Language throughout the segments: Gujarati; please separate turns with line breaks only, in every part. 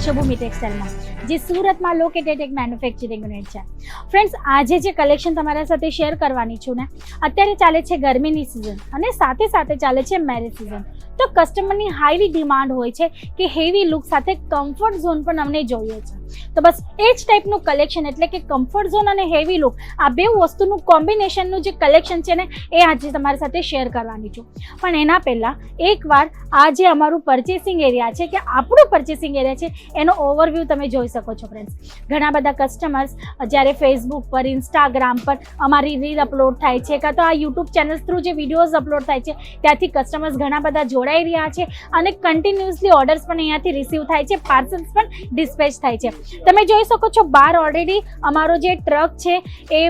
યશોભૂમિ ટેક્સટાઇલમાં જે સુરતમાં લોકેટેડ એક મેન્યુફેક્ચરિંગ યુનિટ છે. ફ્રેન્ડ્સ આજે જે કલેક્શન તમારા સાથે શેર કરવાની છું ને, અત્યારે ચાલે છે ગરમીની સિઝન અને સાથે સાથે ચાલે છે મેરેજ સિઝન તો કસ્ટમરની હાઈલી ડિમાન્ડ હોય છે કે હેવી લુક સાથે કમ્ફર્ટ ઝોન પણ અમને જોઈએ છે. તો બસ એ જ ટાઈપનું કલેક્શન એટલે કે કમ્ફર્ટ ઝોન અને હેવી લુક આ બે વસ્તુનું કોમ્બિનેશનનું જે કલેક્શન છે ને, એ આજે તમારી સાથે શેર કરવાની છું. પણ એના પહેલાં એકવાર આ જે અમારું પરચેસિંગ એરિયા છે કે આપણું પરચેસિંગ એરિયા છે, એનો ઓવરવ્યૂ તમે જોઈ શકો છો ફ્રેન્ડ્સ ઘણા બધા કસ્ટમર્સ જ્યારે ફેસબુક પર ઇન્સ્ટાગ્રામ પર અમારી રીલ અપલોડ થાય છે કાં તો આ યુટ્યુબ ચેનલ્સ થ્રુ જે વિડીયોઝ અપલોડ થાય છે, ત્યાંથી કસ્ટમર્સ ઘણા બધા જોડાઈ રહ્યા છે અને કન્ટિન્યુઅસલી ઓર્ડર્સ પણ અહીંયાથી રિસીવ થાય છે પાર્સલ્સ પણ ડિસ્પેચ થાય છે. તમે જોઈ શકો છો બહાર ઓલરેડી અમારો જે ટ્રક છે એ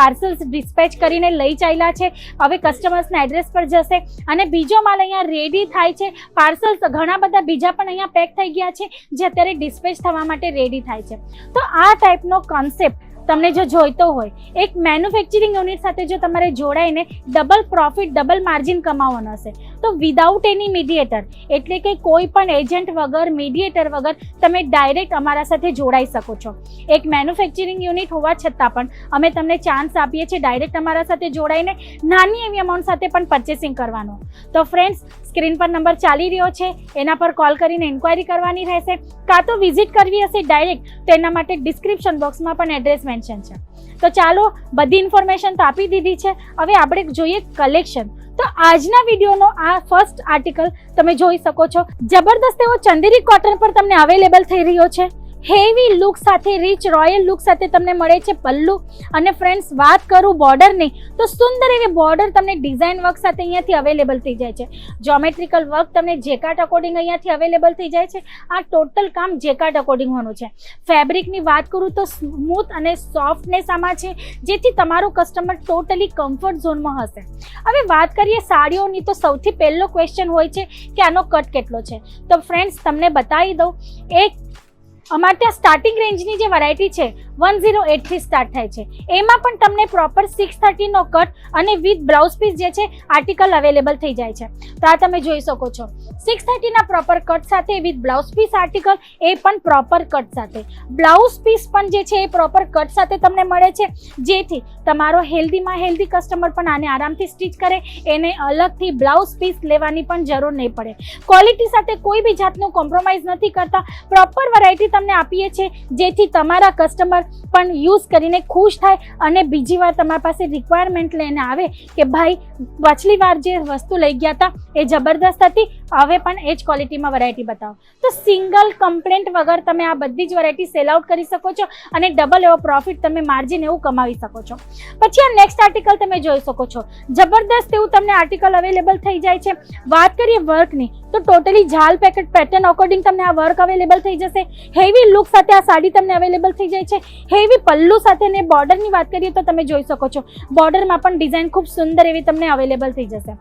પાર્સલ્સ ડિસ્પેચ કરીને લઈ ચાલ્યા છે. હવે કસ્ટમર્સના એડ્રેસ પર જશે અને બીજો માલ અહીંયા રેડી થાય છે. પાર્સલ્સ ઘણા બધા બીજા પણ અહીંયા પેક થઈ ગયા છે, જે અત્યારે ડિસ્પેચ થવા માટે રેડી થાય છે. તો આ ટાઈપનો કોન્સેપ્ટ તમને જો જોઈતો હોય, એક મેન્યુફેક્ચરિંગ યુનિટ સાથે જો તમારે જોડાઈને ડબલ પ્રોફિટ ડબલ માર્જિન કમાવવાનો હશે. તો વિધાઉટ એની મીડિયેટર એટલે કે કોઈ પણ એજન્ટ વગર મીડિયેટર વગર તમે ડાયરેક્ટ અમારા સાથે જોડાઈ શકો છો. એક મેન્યુફેક્ચરિંગ યુનિટ હોવા છતાં પણ અમે તમને ચાન્સ આપીએ છીએ ડાયરેક્ટ અમારા સાથે જોડાઈને નાની એવી અમાઉન્ટ સાથે પણ પરચેસિંગ કરવાનો. તો ફ્રેન્ડ્સ સ્ક્રીન પર નંબર ચાલી રહ્યો છે. એના પર કોલ કરીને ઇન્ક્વાયરી કરવાની રહેશે. કાં તો વિઝિટ કરવી હશે ડાયરેક્ટ તો એના માટે ડિસ્ક્રિપ્શન બોક્સમાં પણ એડ્રેસ મેન્શન છે. તો ચાલો બધી ઇન્ફોર્મેશન તો આપી દીધી છે. હવે આપણે જોઈએ કલેક્શન તો આજના વિડીયોનો આ ફર્સ્ટ આર્ટિકલ તમે જોઈ શકો છો. જબરદસ્ત એવો ચંદેરી કોટન પર તમને અવેલેબલ થઈ રહ્યો છે. હેવી લુક સાથે રીચ રોયલ લુક સાથે તમને મળે છે પલ્લુ. અને ફ્રેન્ડ્સ વાત કરું બોર્ડરની, તો સુંદર એવી બોર્ડર તમને ડિઝાઇન વર્ક સાથે અહીંયાથી અવેલેબલ થઈ જાય છે. જોમેટ્રિકલ વર્ક તમને જેકાટ અકોર્ડિંગ અહીંયાથી અવેલેબલ થઈ જાય છે. આ ટોટલ કામ જેકાટ અકોર્ડિંગ હોવાનું છે. ફેબ્રિકની વાત કરું તો સ્મૂથ અને સોફ્ટનેસ આમાં છે, જેથી તમારો કસ્ટમર ટોટલી કમ્ફર્ટ ઝોનમાં હશે. હવે વાત કરીએ સાડીઓની, તો સૌથી પહેલો ક્વેશ્ચન હોય છે કે આનો કટ કેટલો છે? તો ફ્રેન્ડ્સ તમને બતાવી દઉં. એક અમારે ત્યાં સ્ટાર્ટિંગ રેન્જની જે વેરાયટી છે વન ઝીરો એટથી સ્ટાર્ટ થાય છે. એમાં પણ તમને પ્રોપર સિક્સ થર્ટીનો કટ અને વિથ બ્લાઉઝ પીસ જે છે આર્ટિકલ અવેલેબલ થઈ જાય છે. તો આ તમે જોઈ શકો છો. સિક્સ થર્ટીના પ્રોપર કટ સાથે વિથ બ્લાઉઝ પીસ આર્ટિકલ એ પણ પ્રોપર કટ સાથે. બ્લાઉઝ પીસ પણ જે છે, એ પ્રોપર કટ સાથે તમને મળે છે. જેથી તમારો હેલ્ધીમાં હેલ્ધી કસ્ટમર પણ આને આરામથી સ્ટિચ કરે, એને અલગથી બ્લાઉઝ પીસ લેવાની પણ જરૂર નહીં પડે. ક્વોલિટી સાથે કોઈ બી જાતનું કોમ્પ્રોમાઇઝ નથી કરતા. પ્રોપર વેરાયટી તમને આપીએ છીએ, જેથી તમારા કસ્ટમર પણ યુઝ કરીને ખુશ થાય અને બીજી વાર તમારી પાસે રિક્વાયરમેન્ટ લઈને આવે કે ભાઈ, પાછલી વાર જે વસ્તુ લઈ ગયા હતા, એ જબરદસ્ત હતી હવે પણ એ જ ક્વોલિટીમાં વેરાયટી બતાવો. તો સિંગલ કમ્પ્લેન્ટ વગર તમે આ બધી જ વેરાયટી સેલ આઉટ કરી શકો છો અને ડબલ એવો પ્રોફિટ તમે માર્જિન એવું કમાવી શકો છો. પછી આ નેક્સ્ટ આર્ટિકલ તમે જોઈ શકો છો. જબરદસ્ત એવું તમને આર્ટિકલ અવેલેબલ થઈ જાય છે. વાત કરીએ વર્કની તો ટોટલી ઝાલ પેકેટ પેટર્ન અકોર્ડિંગ તમને આ વર્ક અવેલેબલ થઈ જશે. હેવી લુક સાથે આ સાડી તમને અવેલેબલ થઈ જાય છે. હેવી પલ્લુ સાથે ને બોર્ડરની વાત કરીએ તો તમે જોઈ શકો છો. બોર્ડરમાં પણ ડિઝાઇન ખૂબ સુંદર એવી તમને અવેલેબલ થઈ જશે.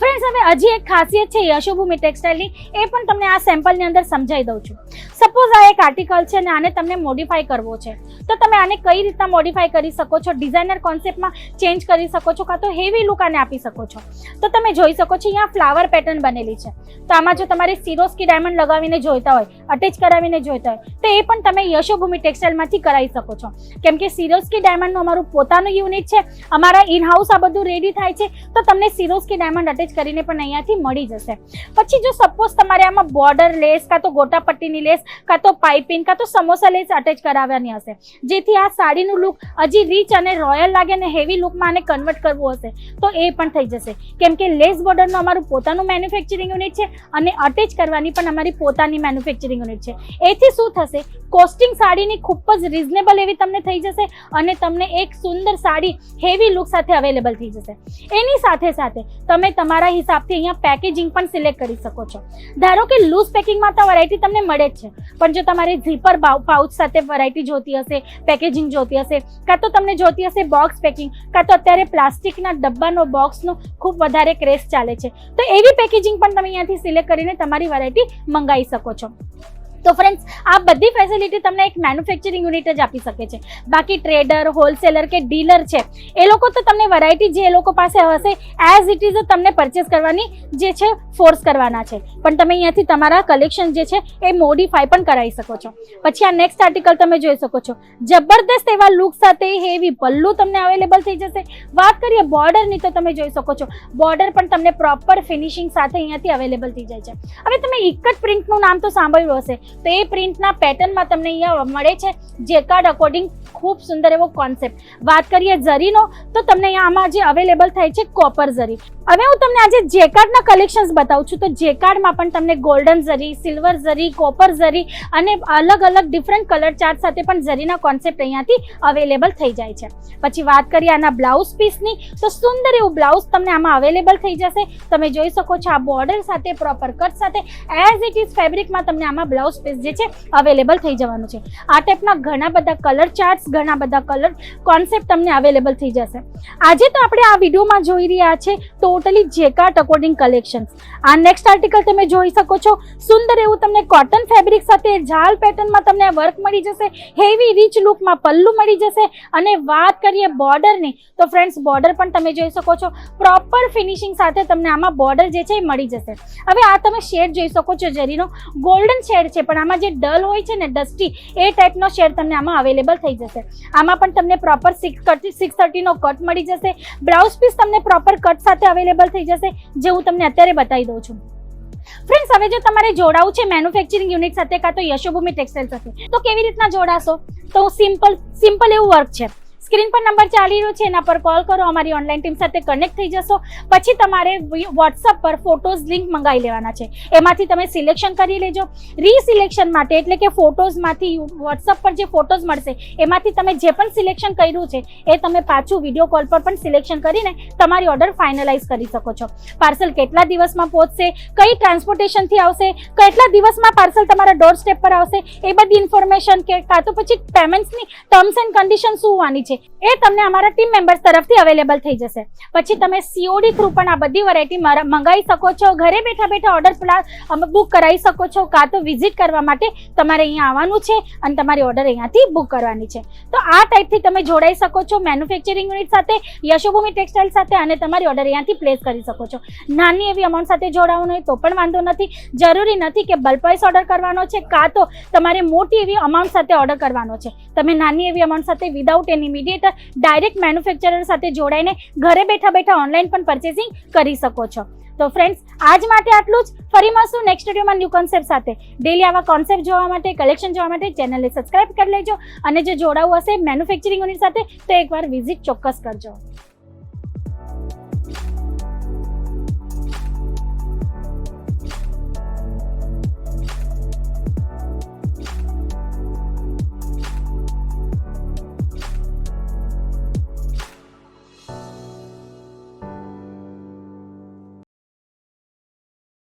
ફ્રેન્ડ્સ હવે હજી એક ખાસિયત છે યશોભૂમિ ટેક્સટાઇલની. એ પણ તમને આ સેમ્પલની અંદર સમજાવી દઉં છું. સપોઝ આ એક આર્ટિકલ છે અને આને તમને મોડિફાઈ કરવો છે. તો તમે આને કઈ રીતના મોડિફાઈ કરી શકો છો? ડિઝાઇનર કોન્સેપ્ટમાં ચેન્જ કરી શકો છો કાં તો હેવી લુક આને આપી શકો છો? તો તમે જોઈ શકો છો અહીંયા ફ્લાવર પેટર્ન બનેલી છે. તો આમાં જો તમારે સિરોસ્કી ડાયમંડ લગાવીને જોઈતા હોય અટેચ કરાવીને જોઈતા હોય, તો એ પણ તમે યશોભૂમિ ટેક્સટાઇલમાંથી કરાવી શકો છો. કેમ કે સિરોસ્કી ડાયમંડનું અમારું પોતાનું યુનિટ છે, અમારા ઇન હાઉસ આ બધું રેડી થાય છે, તો તમને સિરોસ્કી ડાયમંડ અટેચ કરીને પણ અહીંયાથી મળી જશે. પછી જો સપોઝ તમારે આમાં બોર્ડર લેસ કાં તો ગોટાપટ્ટીની લેસ કાં તો પાઇપિંગ કાં તો સમોસા લેસ અટેચ કરાવવાની હશે. જેથી આ સાડીનું લુક હજી રીચ અને રોયલ લાગે અને હેવી લુકમાં આને કન્વર્ટ કરવું હશે, તો એ પણ થઈ જશે. કેમ કે લેસ બોર્ડરનું અમારું પોતાનું મેન્યુફેક્ચરિંગ યુનિટ છે અને અટેચ કરવાની પણ અમારી પોતાની મેન્યુફેક્ચરિંગ યુનિટ છે. એથી શું થશે? કોસ્ટિંગ સાડીની ખૂબ જ રિઝનેબલ એવી તમને થઈ જશે અને તમને એક સુંદર સાડી હેવી લુક સાથે અવેલેબલ થઈ જશે. એની સાથે સાથે તમે તમારા હિસાબથી અહીંયા પેકેજિંગ પણ સિલેક્ટ કરી શકો છો. ધારો કે લૂઝ પેકિંગમાં તો વેરાયટી તમને મળે જ છે, પણ જો તમારે ઝીપર પાઉચ સાથે વેરાયટી જોતી હશે પેકેજિંગ જોતી હશે, કાં તો તમને જોતી હશે બોક્સ પેકિંગ કાં તો અત્યારે પ્લાસ્ટિકના ડબ્બાનો બોક્સનો ખૂબ વધારે ક્રેઝ ચાલે છે. તો એવી પેકેજિંગ પણ તમે અહીંયાથી સિલેક્ટ કરીને તમારી વેરાયટી મંગાવી શકો છો. તો ફ્રેન્ડ્સ આ બધી ફેસિલિટી તમને એક મેન્યુફેક્ચરિંગ યુનિટ જ આપી શકે છે. બાકી ટ્રેડર હોલસેલર કે ડીલર છે, એ લોકો તો તમને વેરાયટી જે એ લોકો પાસે હશે એઝ ઇટ ઇઝ તમને પરચેસ કરવાની જે છે ફોર્સ કરવાના છે. પણ તમે અહીંયાથી તમારા કલેક્શન જે છે, એ મોડિફાઈ પણ કરાવી શકો છો. પછી આ નેક્સ્ટ આર્ટિકલ તમે જોઈ શકો છો. જબરદસ્ત એવા લુક સાથે હેવી પલ્લુ તમને અવેલેબલ થઈ જશે. વાત કરીએ બોર્ડરની તો તમે જોઈ શકો છો. બોર્ડર પણ તમને પ્રોપર ફિનિશિંગ સાથે અહીંયાથી અવેલેબલ થઈ જાય છે. હવે તમે એક જ પ્રિન્ટનું નામ તો સાંભળ્યું હશે. તો એ પ્રિન્ટના પેટર્નમાં તમને અહીંયા મળે છે જેકાર્ડ અકોર્ડિંગ ખૂબ સુંદર એવો કોન્સેપ્ટ વાત કરીએ ઝરીનો, તો તમને અહીંયા આમાં જે અવેલેબલ થાય છે કોપર ઝરી. હવે હું તમને આજે જેકાર્ડના કલેક્શન્સ બતાવું છું, તો જેકાર્ડમાં પણ તમને golden zari silver zari copper zari અને અલગ અલગ ડિફરન્ટ કલર ચાર્ટ સાથે પણ ઝરીના કોન્સેપ્ટ અહીંયાથી અવેલેબલ થઈ જાય છે. પછી વાત કરીએ આના બ્લાઉઝ પીસની તો સુંદર એવું બ્લાઉઝ તમને આમાં અવેલેબલ થઈ જશે. તમે જોઈ શકો છો આ બોર્ડર સાથે પ્રોપર કટ સાથે. એઝ ઇટ ઇઝ ફેબ્રિકમાં તમને આમાં બ્લાઉઝ પીસ જે છે અવેલેબલ થઈ જવાનું છે. આ ટાઈપના ઘણા બધા કલર ચાર્ટ્સ ઘણા બધા કલર કોન્સેપ્ટ તમને અવેલેબલ થઈ જશે. આજે તો આપણે આ વિડીયોમાં જોઈ રહ્યા છે ટોટલી જેકાર્ટ અકોર્ડિંગ કલેક્શન્સ આ નેક્સ્ટ આર્ટિકલ તમે જોઈ શકો છો. સુંદર એવું તમને કોટન ફેબ્રિક સાથે ઝાલ પેટર્નમાં તમને વર્ક મળી જશે. હેવી રીચ લુકમાં પલ્લુ મળી જશે. અને વાત કરીએ બોર્ડરની તો ફ્રેન્ડ્સ બોર્ડર પણ તમે જોઈ શકો છો. પ્રોપર ફિનિશિંગ સાથે તમને આમાં બોર્ડર જે છે એ મળી જશે. હવે આ તમે શેડ જોઈ શકો છો જરીનો ગોલ્ડન શેડ છે પણ આમાં જે ડલ હોય છે ને ડસ્ટી એ ટાઈપનો શેડ તમને આમાં અવેલેબલ થઈ જશે. આમાં પણ તમને પ્રોપર સિક્સ થર્ટી સિક્સ થર્ટીનો કટ મળી જશે. બ્લાઉઝ પીસ તમને પ્રોપર કટ સાથે અવેલેબલ થઈ જશે, જે હું તમને અત્યારે બતાવી દઉં છું. ફ્રેન્ડ્સ, હવે જો તમારે જોડાવું છે મેન્યુફેક્ચરિંગ યુનિટ સાથે કાં તો યશોભૂમિ ટેક્સટાઇલ સાથે, તો કેવી રીતના જોડાશો? તો સિમ્પલ સિમ્પલ એવું વર્ક છે. સ્ક્રીન પર નંબર ચાલી રહ્યો છે, એના પર કોલ કરો, અમારી ઓનલાઈન ટીમ સાથે કનેક્ટ થઈ જશો. પછી તમારે વોટ્સઅપ પર ફોટોઝ લિંક મંગાવી લેવાના છે. એમાંથી તમે સિલેક્શન કરી લેજો. રીસિલેક્શન માટે એટલે કે ફોટોઝમાંથી વોટ્સઅપ પર જે ફોટોઝ મળશે, એમાંથી તમે જે પણ સિલેક્શન કર્યું છે, એ તમે પાછું વીડિયો કોલ પર પણ સિલેક્શન કરીને તમારી ઓર્ડર ફાઇનલાઇઝ કરી શકો છો. પાર્સલ કેટલા દિવસમાં પહોંચશે, કઈ ટ્રાન્સપોર્ટેશનથી આવશે, કેટલા દિવસમાં પાર્સલ તમારા ડોર સ્ટેપ પર આવશે, એ બધી ઇન્ફોર્મેશન કે કાં તો પછી પેમેન્ટ્સની ટર્મ્સ એન્ડ કન્ડિશન શું હોવાની છે એ તમને અમારા ટીમ મેમ્બર્સ તરફથી અવેલેબલ થઈ જશે. પછી તમે સીઓડી થ્રુ પણ આ બધી વેરાયટી મંગાવી શકો છો, ઘરે બેઠા બેઠા ઓર્ડર બુક કરાવી શકો છો, કાં તો વિઝિટ કરવા માટે તમારે અહીંયા આવવાનું છે અને તમારી ઓર્ડર અહીંયાથી બુક કરવાની છે. તો આ ટાઈપથી તમે જોડાઈ શકો છો મેન્યુફેક્ચરિંગ યુનિટ સાથે, યશોભૂમિ ટેક્સટાઇલ સાથે અને તમારી ઓર્ડર અહીંયાથી પ્લેસ કરી શકો છો. નાની એવી અમાઉન્ટ સાથે જોડાવાનું હોય તો પણ વાંધો નથી. જરૂરી નથી કે બલ્પવાઇસ ઓર્ડર કરવાનો છે, કાં તો તમારે મોટી એવી અમાઉન્ટ સાથે ઓર્ડર કરવાનો છે. તમે નાની એવી અમાઉન્ટ સાથે without any immediate direct manufacturer સાથે જોડાઈને ઘરે બેઠા બેઠા ઓનલાઈન પણ પરચેસિંગ કરી શકો છો. તો ફ્રેન્ડ્સ આજ માટે આટલું જ. ફરી મળશું નેક્સ્ટ વિડીયોમાં ન્યૂ કોન્સેપ્ટ સાથે. ડેલી આવા કોન્સેપ્ટ જોવા માટે કલેક્શન જોવા માટે ચેનલને સબસ્ક્રાઇબ કરી લેજો. અને જો જોડાવું હશે મેન્યુફેક્ચરિંગ યુનિટ સાથે, તો એકવાર વિઝિટ ચોક્કસ કરજો.